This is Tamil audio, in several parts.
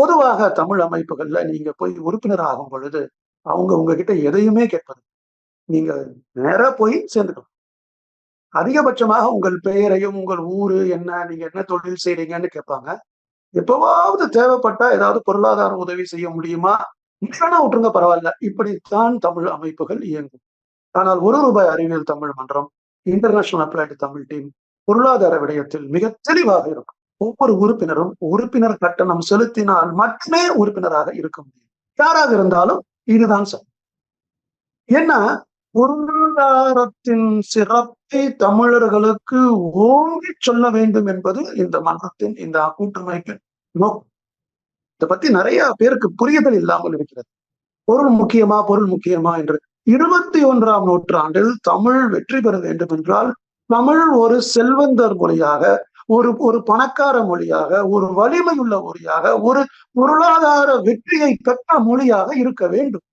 பொதுவாக தமிழ் அமைப்புகள்ல நீங்க போய் உறுப்பினர் ஆகும் பொழுது அவங்க உங்ககிட்ட எதையுமே கேட்பது நீங்க நேரா போய் சேர்ந்துக்கணும் அதிகபட்சமாக உங்கள் பெயரையும் உங்கள் ஊரு என்ன நீங்க என்ன தொழில் செய்றீங்கன்னு கேட்பாங்க. எப்பவாவது தேவைப்பட்டா ஏதாவது பொருளாதார உதவி செய்ய முடியுமா? இல்லைன்னா விட்டுருங்க பரவாயில்ல. இப்படித்தான் தமிழ் அமைப்புகள் இயங்கும். ஆனால் ஒரு ரூபாய் அறிவியல் தமிழ் மன்றம் இன்டர்நேஷனல் அப்ளைடு தமிழ் டீம் பொருளாதார விடயத்தில் மிக தெளிவாக இருக்கும். ஒவ்வொரு உறுப்பினரும் உறுப்பினர் கட்டணம் செலுத்தினால் மட்டுமே உறுப்பினராக இருக்க முடியும். யாராக இருந்தாலும் இதுதான் சரி ஏன்னா பொருளாதாரத்தின் சிறப்பை தமிழர்களுக்கு ஓங்கி சொல்ல வேண்டும் என்பது இந்த மன்றத்தின் இந்த கூட்டமைப்பின் நோக்கம். இதை பத்தி நிறைய பேருக்கு புரிதல் இல்லாமல் இருக்கிறது. பொருள் முக்கியமா பொருள் முக்கியமா என்று. இருபத்தி ஒன்றாம் நூற்றாண்டில் தமிழ் வெற்றி பெற வேண்டும் என்றால் தமிழ் ஒரு செல்வந்தர் மொழியாக ஒரு ஒரு பணக்கார மொழியாக ஒரு வலிமையுள்ள மொழியாக ஒரு பொருளாதார வெற்றியை பெற்ற மொழியாக இருக்க வேண்டும்.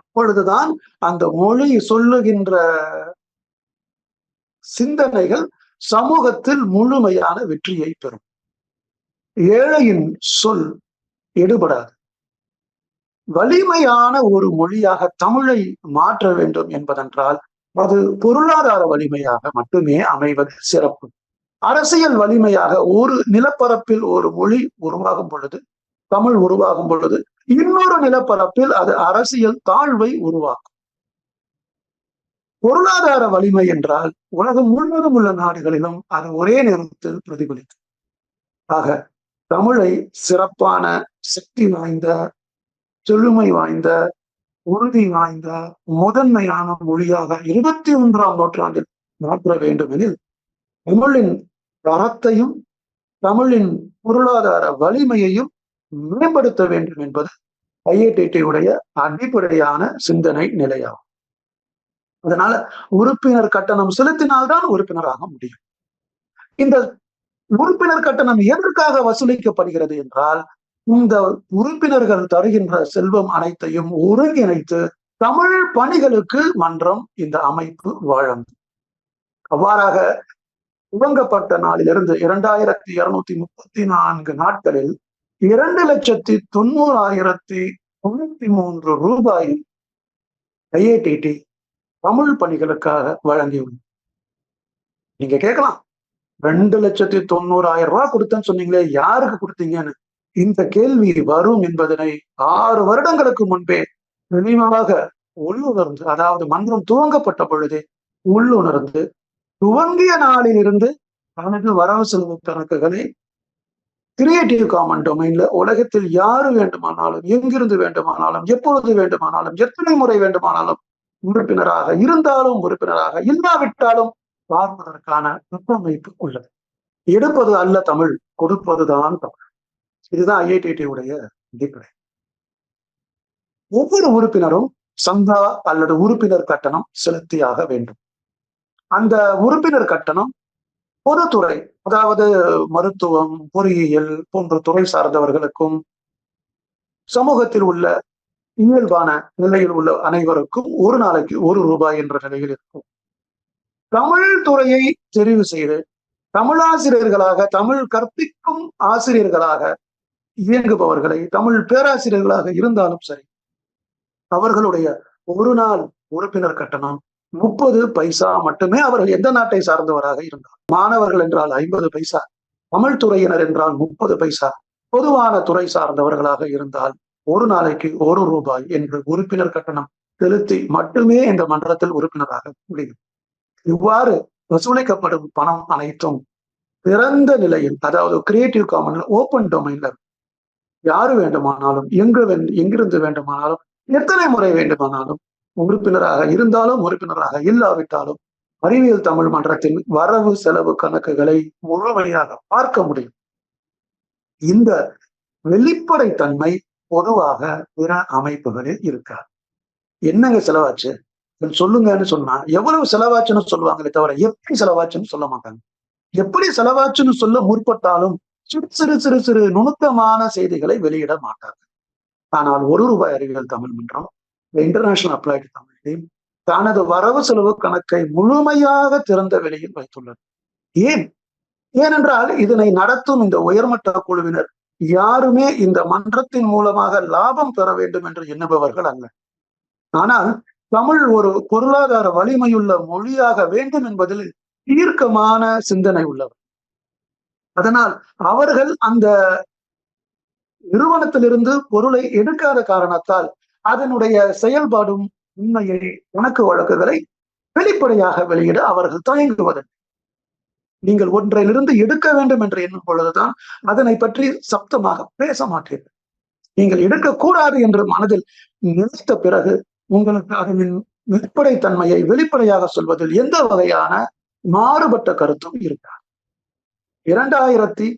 அப்பொழுதுதான் அந்த மொழி சொல்லுகின்ற சிந்தனைகள் சமூகத்தில் முழுமையான வெற்றியை பெறும். ஏழையின் சொல் எடுபடாது. வலிமையான ஒரு மொழியாக தமிழை மாற்ற வேண்டும் என்பதென்றால் அது பொருளாதார வலிமையாக மட்டுமே அமைவது சிறப்பு. அரசியல் வலிமையாக ஒரு நிலப்பரப்பில் ஒரு மொழி உருவாகும் பொழுது தமிழ் உருவாகும் பொழுது இன்னொரு நிலப்பரப்பில் அது அரசியல் தாழ்வை உருவாக்கும். பொருளாதார வலிமை என்றால் உலகம் முழுவதும் உள்ள நாடுகளிலும் அது ஒரே நேரத்தில் பிரதிபலிக்கும். ஆக தமிழை சிறப்பான சக்தி வாய்ந்த செழுமை வாய்ந்த உறுதி வாய்ந்த முதன்மையான மொழியாக இருபத்தி ஒன்றாம் நூற்றாண்டில் மாற்ற வேண்டும் எனில் தமிழின் தரத்தையும் தமிழின் பொருளாதார வலிமையையும் மேம்படுத்த வேண்டும் என்பது உடைய அடிப்படையான சிந்தனை நிலையாகும். அதனால உறுப்பினர் கட்டணம் செலுத்தினால்தான் உறுப்பினராக முடியும். இந்த உறுப்பினர் கட்டணம் எதற்காக வசூலிக்கப்படுகிறது என்றால் இந்த உறுப்பினர்கள் தருகின்ற செல்வம் அனைத்தையும் ஒருங்கிணைத்து தமிழ் பணிகளுக்கு மன்றம் இந்த அமைப்பு வழங்கும். அவ்வாறாக துவங்கப்பட்ட நாளிலிருந்து இரண்டாயிரத்தி இருநூத்தி முப்பத்தி நான்கு நாட்களில் இரண்டு லட்சத்தி தொண்ணூறாயிரத்தி தொண்ணூத்தி மூன்று ரூபாய் ஐஏடிடி தமிழ் பணிகளுக்காக வழங்கியுள்ளது. நீங்க கேட்கலாம். ரெண்டு லட்சத்தி தொண்ணூறாயிரம் ரூபாய் கொடுத்தேன்னு சொன்னீங்களே யாருக்கு கொடுத்தீங்கன்னு? இந்த கேள்வி வரும் என்பதனை ஆறு வருடங்களுக்கு முன்பே தெளிவாக உள்ளுணர்ந்து அதாவது மன்றம் துவங்கப்பட்ட பொழுதே உள்ளுணர்ந்து துவங்கிய நாளில் இருந்து தனது வரவு செலவு கணக்குகளை கிரியேட்டிவ் காமன் டொமைன்ல உலகத்தில் யாரு வேண்டுமானாலும் எங்கிருந்து வேண்டுமானாலும் எப்பொழுது வேண்டுமானாலும் எத்தனை முறை வேண்டுமானாலும் உறுப்பினராக இருந்தாலும் உறுப்பினராக இல்லாவிட்டாலும் பார்ப்பதற்கான கட்டமைப்பு உள்ளது. எடுப்பது அல்ல தமிழ் கொடுப்பதுதான் தமிழ். இதுதான் ஐஐடி உடைய அடிப்படை. ஒவ்வொரு உறுப்பினரும் சந்தா அல்லது உறுப்பினர் கட்டணம் செலுத்தியாக வேண்டும். அந்த உறுப்பினர் கட்டணம் பொதுத்துறை அதாவது மருத்துவம் பொறியியல் போன்ற துறை சார்ந்தவர்களுக்கும் சமூகத்தில் உள்ள இயல்பான நிலையில் உள்ள அனைவருக்கும் ஒரு நாளைக்கு ஒரு ரூபாய் என்ற நிலையில் இருக்கும். தமிழ் துறையை தெரிவு செய்து தமிழாசிரியர்களாக தமிழ் கற்பிக்கும் ஆசிரியர்களாக இயங்குபவர்களை தமிழ் பேராசிரியர்களாக இருந்தாலும் சரி அவர்களுடைய ஒரு நாள் உறுப்பினர் கட்டணம் முப்பது பைசா மட்டுமே அவர்கள் எந்த நாட்டை சார்ந்தவராக இருந்தார்? மாணவர்கள் என்றால் ஐம்பது பைசா தமிழ் துறையினர் என்றால் முப்பது பைசா பொதுவான துறை சார்ந்தவர்களாக இருந்தால் ஒரு நாளைக்கு ஒரு ரூபாய் என்று உறுப்பினர் கட்டணம் செலுத்தி மட்டுமே இந்த மன்றத்தில் உறுப்பினராக முடியும். இவ்வாறு வசூலிக்கப்படும் பணம் அனைத்தும் திறந்த நிலையில் அதாவது கிரியேட்டிவ் காமன்ல ஓப்பன் டொமைன்ல யாரு வேண்டுமானாலும் எங்கு எங்கிருந்து வேண்டுமானாலும் எத்தனை முறை வேண்டுமானாலும் உறுப்பினராக இருந்தாலும் உறுப்பினராக இல்லாவிட்டாலும் அறிவியல் தமிழ் மன்றத்தின் வரவு செலவு கணக்குகளை முழுமையாக பார்க்க முடியும். இந்த வெளிப்படை தன்மை பொதுவாக பிற அமைப்புகளில் இருக்காது. என்னங்க செலவாச்சு? சொல்லுங்கன்னு சொன்னா எவ்வளவு செலவாச்சுன்னு சொல்லுவாங்களே தவிர எப்படி செலவாச்சுன்னு சொல்ல மாட்டாங்க. எப்படி செலவாச்சுன்னு சொல்ல முற்பட்டாலும் சிறு சிறு சிறு சிறு நுணுக்கமான செய்திகளை வெளியிட மாட்டாங்க. ஆனால் ஒரு ரூபாய் அறிவியல் தமிழ் மன்றம் இன்டர்நேஷனல் அப்ளைடு தமிழ் டீம் தனது வரவு செலவு கணக்கை முழுமையாக திறந்த வெளியில் வைத்துள்ளது. ஏன்? ஏனென்றால் இதனை நடத்தும் இந்த உயர்மட்ட குழுவினர் யாருமே இந்த மன்றத்தின் மூலமாக லாபம் பெற வேண்டும் என்று எண்ணுபவர்கள் அல்ல. ஆனால் தமிழ் ஒரு பொருளாதார வலிமையுள்ள மொழியாக வேண்டும் என்பதில் தீர்க்கமான சிந்தனை உள்ளவர். அதனால் அவர்கள் அந்த நிறுவனத்திலிருந்து பொருளை எடுக்காத காரணத்தால் அதனுடைய செயல்பாடும் உண்மையை உனக்கு வழக்குகளை வெளிப்படையாக வெளியிட அவர்கள் தயங்குவதில்லை நீங்கள் ஒன்றிலிருந்து எடுக்க வேண்டும் என்று எண்ணும் பொழுதுதான் அதனை பற்றி சப்தமாக பேச மாட்டீர்கள். நீங்கள் எடுக்கக்கூடாது என்று மனதில் நினைத்த பிறகு உங்களுக்கு அதனின் வெளிப்படைத்தன்மையை வெளிப்படையாக சொல்வதில் எந்த வகையான மாறுபட்ட கருத்தும் இருக்காது. இரண்டாயிரத்தி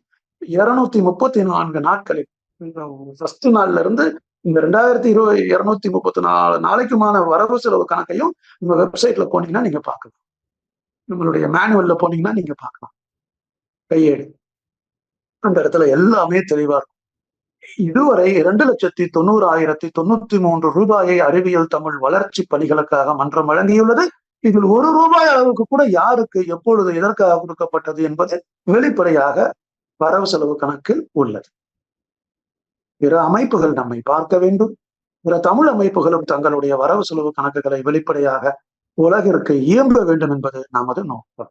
இருநூத்தி முப்பத்தி நான்கு நாட்களில் இந்த ஃபர்ஸ்ட் நாள்ல இருந்து இந்த ரெண்டாயிரத்தி இருபது இருநூத்தி முப்பத்தி நாலு நாளைக்குமான வரவு செலவு கணக்கையும் நம்ம வெப்சைட்ல போனீங்கன்னா நீங்க பார்க்கலாம். நம்மளுடைய மேனுவல்ல போனீங்கன்னா நீங்க பார்க்கலாம். கையேடு. அந்த இடத்துல எல்லாமே தெளிவா இருக்கும். இதுவரை இரண்டு லட்சத்தி தொண்ணூறு ஆயிரத்தி தொண்ணூத்தி மூன்று ரூபாயை அறிவியல் தமிழ் வளர்ச்சி பணிகளுக்காக மன்றம் வழங்கியுள்ளது. இதில் ஒரு ரூபாய் அளவுக்கு கூட யாருக்கு எப்பொழுது எதற்காக கொடுக்கப்பட்டது என்பது வெளிப்படையாக வரவு செலவு கணக்கில் உள்ளது. பிற அமைப்புகள் நம்மை பார்க்க வேண்டும். பிற தமிழ் அமைப்புகளும் தங்களுடைய வரவு செலவு கணக்குகளை வெளிப்படையாக உலகிற்கு இயம்ப வேண்டும் என்பது நமது நோக்கம்.